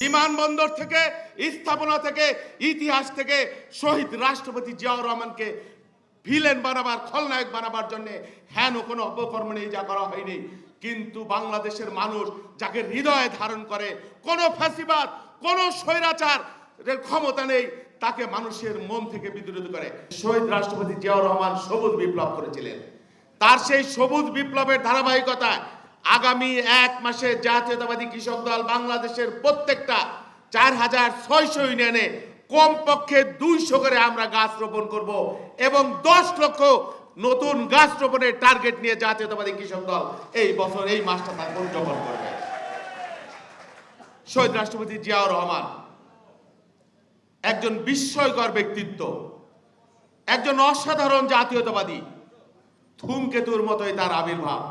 বিমানবন্দর থেকে, স্থাপনা থেকে, ইতিহাস থেকে শহীদ রাষ্ট্রপতি জিয়াউর রহমানকে ভিলেন বানাবার, খলনায়ক বানাবার জন্য হেন কোনো অপকর্ম নেই, যা করা হয়নি। কিন্তু বাংলাদেশের মানুষ যাকে হৃদয়ে ধারণ করে, কোনো ফ্যাসিবাদ, কোনো স্বৈরাচার ক্ষমতা নেই, তাকে মানুষের মন থেকে বিদ্রোহ করে। শহীদ রাষ্ট্রপতি জিয়াউর রহমান সবুজ বিপ্লব করেছিলেন। তার সেই সবুজ বিপ্লবের ধারাবাহিকতায় আগামী এক মাসে জাতীয়তাবাদী কৃষক দল বাংলাদেশের প্রত্যেকটা চার হাজার ছয়শো ইউনিয়নে কমপক্ষে দুইশো করে আমরা গাছ রোপণ করব এবং দশ লক্ষ নতুন গাছ রোপণের টার্গেট নিয়ে জাতীয়তাবাদী কৃষক দল এই বছর, এই মাসটা তার উদযাপন করবে। শহীদ রাষ্ট্রপতি জিয়াউর রহমান একজন বিস্ময়কর ব্যক্তিত্ব, একজন অসাধারণ জাতীয়তাবাদী থুমকেতুর মতোই তার আবির্ভাব।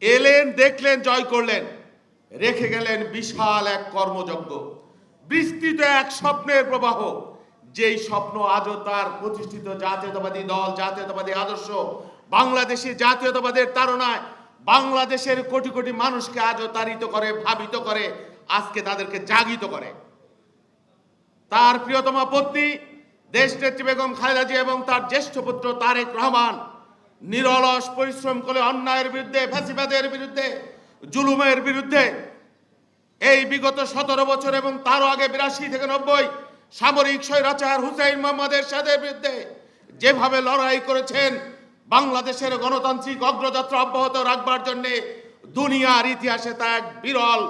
এলেন, দেখলেন, জয় করলেন। রেখে গেলেন বিশাল এক কর্মযজ্ঞ। বিস্তৃত এক স্বপ্নের প্রবাহ। যেই স্বপ্ন আজও তার প্রতিষ্ঠিত জাতীয়তাবাদী দল, জাতীয়তাবাদী আদর্শ, বাংলাদেশি জাতীয়তাবাদের তারণায় বাংলাদেশের কোটি কোটি মানুষকে আজও তাড়িত করে, ভাবিত করে, আজকে তাদেরকে জাগিত করে। তার প্রিয়তমা পত্নী, দেশনেত্রী বেগম খালেদা জিয়া এবং তার জ্যেষ্ঠ পুত্র তারেক রহমান নিরলস পরিশ্রম করে অন্যায়ের বিরুদ্ধে, ফ্যাসিবাদের বিরুদ্ধে, জুলুমের বিরুদ্ধে, এই বিগত সতেরো বছর এবং তারও আগে বিরাশি থেকে নব্বই সামরিক স্বৈরাচার হুসাইন মোহাম্মদের সাথে বিরুদ্ধে যেভাবে লড়াই করেছেন, বাংলাদেশের গণতান্ত্রিক অগ্রযাত্রা অব্যাহত রাখবার জন্যে দুনিয়ার ইতিহাসে তা এক বিরল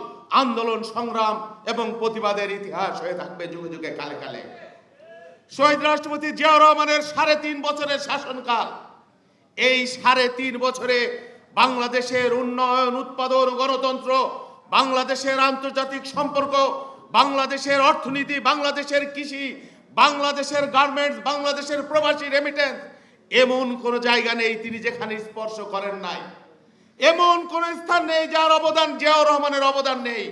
আন্দোলন, সংগ্রাম এবং প্রতিবাদের ইতিহাস হয়ে থাকবে যুগে যুগে কালে কালে। শহীদ রাষ্ট্রপতি জিয়াউর রহমানের সাড়ে তিন বছরের শাসনকাল এই সাড়ে তিন বছরে বাংলাদেশের উন্নয়ন, উৎপাদন, গণতন্ত্র, বাংলাদেশের আন্তর্জাতিক সম্পর্ক, বাংলাদেশের অর্থনীতি, বাংলাদেশের কৃষি, বাংলাদেশের গার্মেন্টস, বাংলাদেশের প্রবাসী রেমিটেন্স এমন কোনো জায়গা নেই তিনি যেখানে স্পর্শ করেন নাই। এমন কোন স্থান নেই যার অবদান জিয়াউর রহমানের অবদান নেই।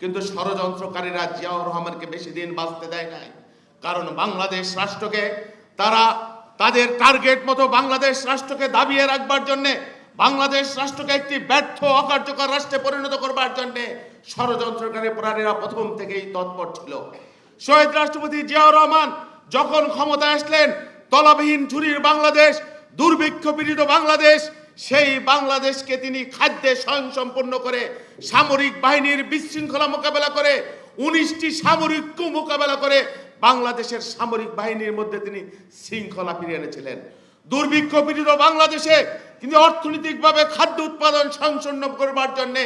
কিন্তু ষড়যন্ত্রকারীরা জিয়াউর রহমানকে বেশি দিন বাঁচতে দেয় নাই। কারণ বাংলাদেশ রাষ্ট্রকে তারা তাদের টার্গেট মতো বাংলাদেশ রাষ্ট্রকে দাবিয়ে রাখবার জন্যে, বাংলাদেশ রাষ্ট্রকে একটি ব্যর্থ, অকার্যকর রাষ্ট্রে পরিণত করবার জন্যে ষড়যন্ত্রকারী প্রাণীরা প্রথম থেকেই তৎপর ছিল। শহীদ রাষ্ট্রপতি জিয়াউর রহমান যখন ক্ষমতা আসলেন, তলাবিহীন ঝুরির বাংলাদেশ, দুর্ভিক্ষ পীড়িত বাংলাদেশ, সেই বাংলাদেশকে তিনি খাদ্যে স্বয়ংসম্পন্ন করে, সামরিক বাহিনীর বিশৃঙ্খলা মোকাবেলা করে, উনিশটি সামরিক মোকাবেলা করে বাংলাদেশের সামরিক বাহিনীর মধ্যে তিনি শৃঙ্খলা ফিরিয়ে এনেছিলেন। দুর্ভিক্ষ পীড়িত বাংলাদেশে তিনি অর্থনৈতিকভাবে খাদ্য উৎপাদন সংসন্ন করবার জন্য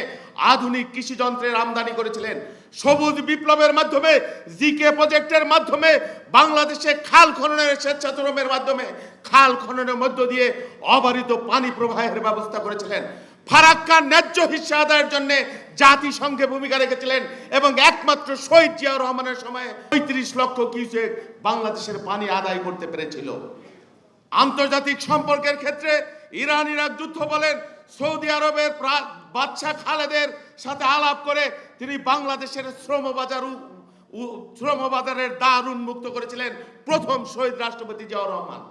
আধুনিক কৃষি যন্ত্রের আমদানি করেছিলেন। সবুজ বিপ্লবের মাধ্যমে, জিকে প্রজেক্টের মাধ্যমে, বাংলাদেশে খাল খননের স্বেচ্ছাশ্রমের মাধ্যমে, খাল খননের মধ্য দিয়ে অবারিত পানি প্রবাহের ব্যবস্থা করেছিলেন। ফারাক্কার ন্যায্য হিস্সা আদায়ের জন্য জাতিসংঘে ভূমিকা রেখেছিলেন এবং একমাত্র শহীদ জিয়াউর রহমানের সময় পঁয়ত্রিশ লক্ষ কিউসেক বাংলাদেশের পানি আদায় করতে পেরেছিল। আন্তর্জাতিক সম্পর্কের ক্ষেত্রে ইরান ইরাক যুদ্ধ বলেন, সৌদি আরবের বাদশাহ খালেদের সাথে আলাপ করে তিনি বাংলাদেশের শ্রম বাজার শ্রম বাজারের দ্বার উন্মুক্ত করেছিলেন প্রথম শহীদ রাষ্ট্রপতি জিয়াউর রহমান।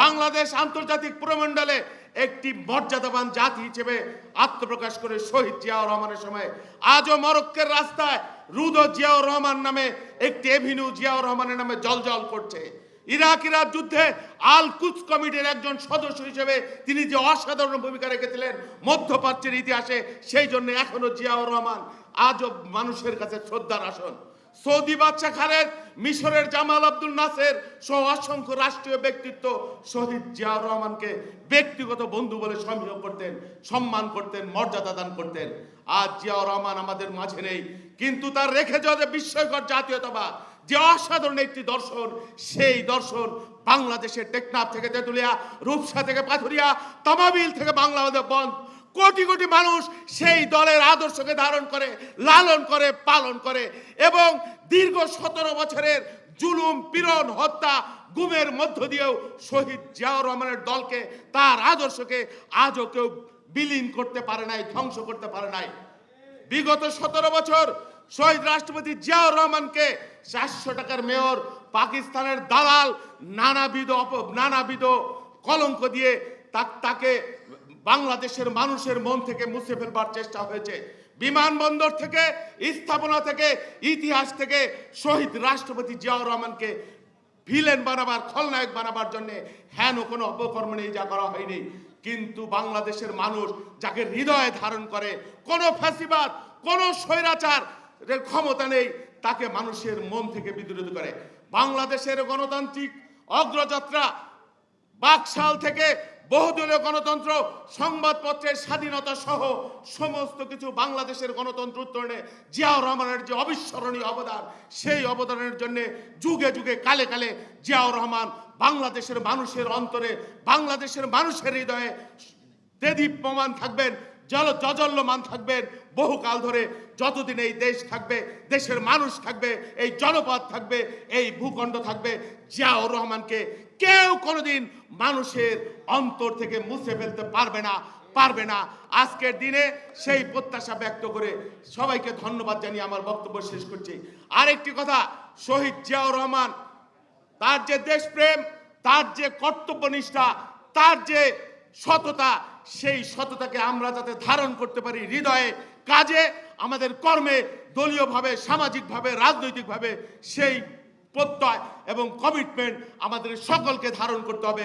বাংলাদেশ আন্তর্জাতিক প্রমণ্ডলে একটি মর্যাদাবান জাতি হিসেবে আত্মপ্রকাশ করে শহীদ জিয়াউর রহমানের সময়, আজও মরক্কের রাস্তায় রুদো জিয়াউর রহমান নামে একটি এভিনিউ জিয়াউর রহমানের নামে জলজল করছে। ইরাক ইরাক যুদ্ধে আল কুচ কমিটির একজন সদস্য হিসেবে তিনি যে অসাধারণ ভূমিকা রেখেছিলেন মধ্যপ্রাচ্যের ইতিহাসে, সেই জন্য এখনও জিয়াউর রহমান আজও মানুষের কাছে শ্রদ্ধার আসন। সৌদি বাদশা খালেদ, মিশরের জামাল আব্দুল নাসের সহ অসংখ্য রাষ্ট্রীয় ব্যক্তিত্ব শহীদ জিয়াউর রহমানকে ব্যক্তিগত বন্ধু বলে সমীহ করতেন, সম্মান করতেন, মর্যাদা দান করতেন। আজ জিয়াউর রহমান আমাদের মাঝে নেই, কিন্তু তার রেখে যাওয়া যে বিস্ময়কর জাতীয়তাবাদ, যে অসাধারণ একটি দর্শন, সেই দর্শন বাংলাদেশের টেকনাফ থেকে তেঁতুলিয়া, রূপসা থেকে পাথুরিয়া, তামাবিল থেকে বাংলাদেশ বন্ধ কোটি কোটি মানুষ সেই দলের আদর্শকে ধারণ করে, লালন করে, পালন করে এবং দীর্ঘ সতেরো বছরের জুলুম, পীড়ন, হত্যা, গুমের মধ্য দিয়েও শহীদ জিয়াউর রহমানের দলকে, তার আদর্শকে আজও কেউ বিলীন করতে পারে নাই, ধ্বংস করতে পারে নাই। বিগত সতেরো বছর শহীদ রাষ্ট্রপতি জিয়াউর রহমানকে চারশো টাকার মেয়র পাকিস্তানের দালাল নানাবিধ অপ- নানাবিধ কলঙ্ক দিয়ে তাকে বাংলাদেশের মানুষের মন থেকে মুছে ফেলবার চেষ্টা হয়েছে। বিমানবন্দর থেকে, স্থাপনা থেকে, ইতিহাস থেকে শহীদ রাষ্ট্রপতি জিয়াউর রহমানকে ভিলেন বানাবার, খলনায়ক বানাবার জন্য হেন কোনো অপকর্ম নেই, যা করা হয়নি। কিন্তু বাংলাদেশের মানুষ যাকে হৃদয়ে ধারণ করে, কোনো ফ্যাসিবাদ, কোনো স্বৈরাচার ক্ষমতা নেই, তাকে মানুষের মন থেকে বিদ্রোহ করে। বাংলাদেশের গণতান্ত্রিক অগ্রযাত্রা বাকশাল থেকে বহুদলীয় গণতন্ত্র, সংবাদপত্রের স্বাধীনতা সহ সমস্ত কিছু বাংলাদেশের গণতন্ত্র উত্তরণে জিয়াউর রহমানের যে অবিস্মরণীয় অবদান, সেই অবদানের জন্য যুগে যুগে কালে কালে জিয়াউর রহমান বাংলাদেশের মানুষের অন্তরে, বাংলাদেশের মানুষের হৃদয়ে দেদীপ প্রমাণ থাকবেন। জল জজল্যমান থাকবেন বহুকাল ধরে যতদিন এই দেশ থাকবে, দেশের মানুষ থাকবে, এই জনপদ থাকবে, এই ভূখণ্ড থাকবে, জিয়াউর রহমানকে কেউ কোনোদিন মানুষের অন্তর থেকে মুছে ফেলতে পারবে না পারবে না। আজকের দিনে সেই প্রত্যাশা ব্যক্ত করে সবাইকে ধন্যবাদ জানিয়ে আমার বক্তব্য শেষ করছি। আরেকটি কথা, শহীদ জিয়াউর রহমান, তার যে দেশপ্রেম, তার যে কর্তব্যনিষ্ঠা, তার যে সততা, সেই সততাকে আমরা যাতে ধারণ করতে পারি হৃদয়ে, কাজে, আমাদের কর্মে, দলীয়ভাবে, সামাজিকভাবে, রাজনৈতিকভাবে, সেই প্রত্যয় এবং কমিটমেন্ট আমাদের সকলকে ধারণ করতে হবে।